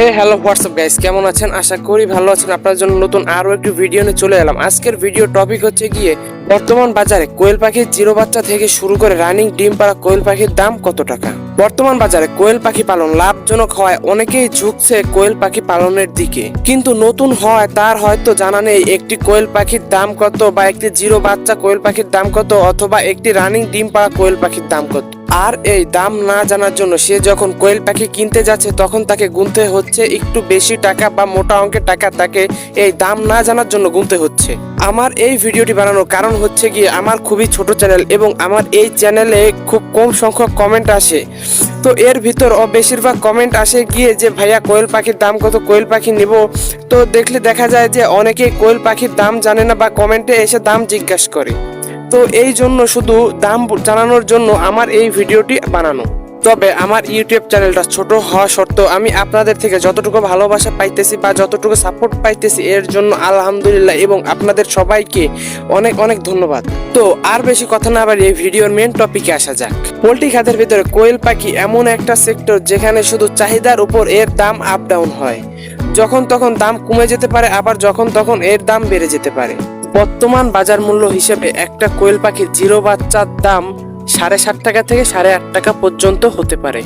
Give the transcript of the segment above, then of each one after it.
হে hello WhatsApp guys কেমন আছেন? আশা করি ভালো আছেন। আপনার জন্য নতুন আরও একটি ভিডিও নিয়ে চলে এলাম। আজকের ভিডিও টপিক হচ্ছে গিয়ে বর্তমান বাজারে কোয়েল পাখির জিরো বাচ্চা থেকে শুরু করে রানিং ডিম পাড়া কোয়েল পাখির দাম কত টাকা? বর্তমান বাজারে কোয়েল পাখি পালন লাভজনক হওয়ায় অনেকেই ঝুঁকছে কোয়েল পাখি পালনের দিকে। কিন্তু নতুন হওয়ায় তার হয়তো জানা নেই একটি কোয়েল পাখির দাম কত বা একটি জিরো বাচ্চা কোয়েল পাখির দাম কত অথবা একটি রানিং ডিম পাড়া কোয়েল পাখির দাম কত। আর এই দাম না জানার জন্য সে যখন কোয়েল পাখি কিনতে যাচ্ছে, তখন তাকে গুনতে হচ্ছে একটু বেশি টাকা বা মোটা অঙ্কের টাকা তাকে এই দাম না জানার জন্য গুনতে হচ্ছে। আমার এই ভিডিওটি বানানোর কারণ হচ্ছে গিয়ে আমার খুবই ছোট চ্যানেল এবং আমার এই চ্যানেলে খুব কম সংখ্যক কমেন্ট আসে। তো এর ভিতর বেশিরভাগ কমেন্ট আসে গিয়ে যে, ভাইয়া, কোয়েল পাখির দাম কত? কোয়েল পাখি নিব? তো দেখলে দেখা যায় যে, অনেকেই কোয়েল পাখির দাম জানে না বা কমেন্টে এসে দাম জিজ্ঞাসা করে। তো এই জন্য শুধু দাম জানানোর জন্য আমার এই ভিডিওটি বানানো। তবে আমার ইউটিউব চ্যানেলটা ছোট হওয়া সত্ত্বেও আমি আপনাদের থেকে যতটুকু ভালোবাসা পাইতেছি বা যতটুকু সাপোর্ট পাইতেছি, এর জন্য আলহামদুলিল্লাহ এবং আপনাদের সবাইকে অনেক অনেক ধন্যবাদ। তো আর বেশি কথা না বাড়িয়ে ভিডিওর মেন টপিকে আসা যাক। পোলট্রি খাতের ভিতরে কোয়েল পাখি এমন একটা সেক্টর যেখানে শুধু চাহিদার উপর এর দাম আপ ডাউন হয়। যখন তখন দাম কমে যেতে পারে, আবার যখন তখন এর দাম বেড়ে যেতে পারে। বর্তমান বাজার মূল্য হিসেবে একটা কোয়েল পাখির জিরো বাচ্চার দাম সাড়ে সাত টাকা থেকে সাড়ে আট টাকা পর্যন্ত হতে পারে।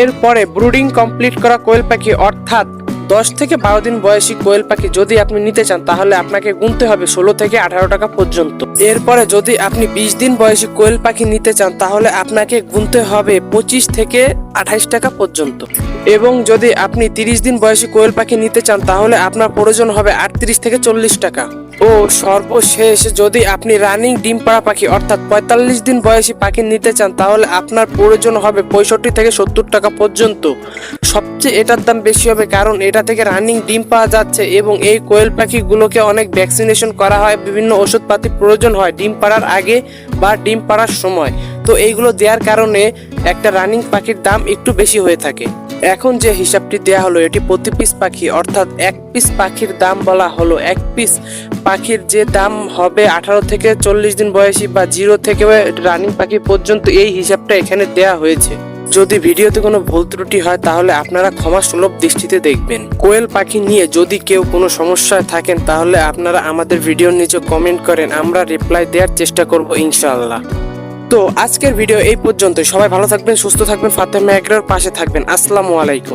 এরপরে ব্রুডিং কমপ্লিট করা কোয়েল পাখি অর্থাৎ দশ থেকে বারো দিন বয়সী কোয়েল পাখি যদি আপনি নিতে চান, তাহলে আপনাকে গুনতে হবে ষোলো থেকে আঠারো টাকা পর্যন্ত। এরপরে যদি আপনি বিশ দিন বয়সী কোয়েল পাখি নিতে চান, তাহলে আপনাকে গুনতে হবে পঁচিশ থেকে আঠাইশ টাকা পর্যন্ত। এবং যদি আপনি তিরিশ দিন বয়সী কোয়েল পাখি নিতে চান, তাহলে আপনার প্রয়োজন হবে আটত্রিশ থেকে চল্লিশ টাকা। ও সর্বশেষ, যদি আপনি রানিং ডিম পাড়া পাখি, অর্থাৎ পঁয়তাল্লিশ দিন বয়সী পাখি নিতে চান, তাহলে আপনার প্রয়োজন হবে পঁয়ষট্টি থেকে সত্তর টাকা পর্যন্ত। সবচেয়ে এটার দাম বেশি হবে কারণ এটা থেকে রানিং ডিম পাওয়া যাচ্ছে এবং এই কোয়েল পাখিগুলোকে অনেক ভ্যাকসিনেশন করা হয়, বিভিন্ন ওষুধপাতি প্রয়োজন হয় ডিম পাড়ার আগে বা ডিম পাড়ার সময়। তো এইগুলো দেওয়ার কারণে একটা রানিং পাখির দাম একটু বেশি হয়ে থাকে। এখন যে হিসাবটি দেয়া হলো, এটি প্রতি পিস পাখি, অর্থাৎ এক পিস পাখির দাম বলা হলো এক পিস পাখির যে দাম হবে আঠারো থেকে চল্লিশ দিন বয়সী বা জিরো থেকে রানিং পাখি পর্যন্ত, এই হিসাবটা এখানে দেয়া হয়েছে। যদি ভিডিওতে কোনো ভুল ত্রুটি হয়, তাহলে আপনারা ক্ষমা সুলভ দৃষ্টিতে দেখবেন। কোয়েল পাখি নিয়ে যদি কেউ কোনো সমস্যায় থাকেন, তাহলে আপনারা আমাদের ভিডিওর নিচে কমেন্ট করেন, আমরা রিপ্লাই দেওয়ার চেষ্টা করব ইনশাআল্লাহ। তো আজকের ভিডিও এই পর্যন্ত সবাই ভালো থাকবেন, সুস্থ থাকবেন, ফাতেমা একরার পাশে থাকবেন। আসসালামু আলাইকুম।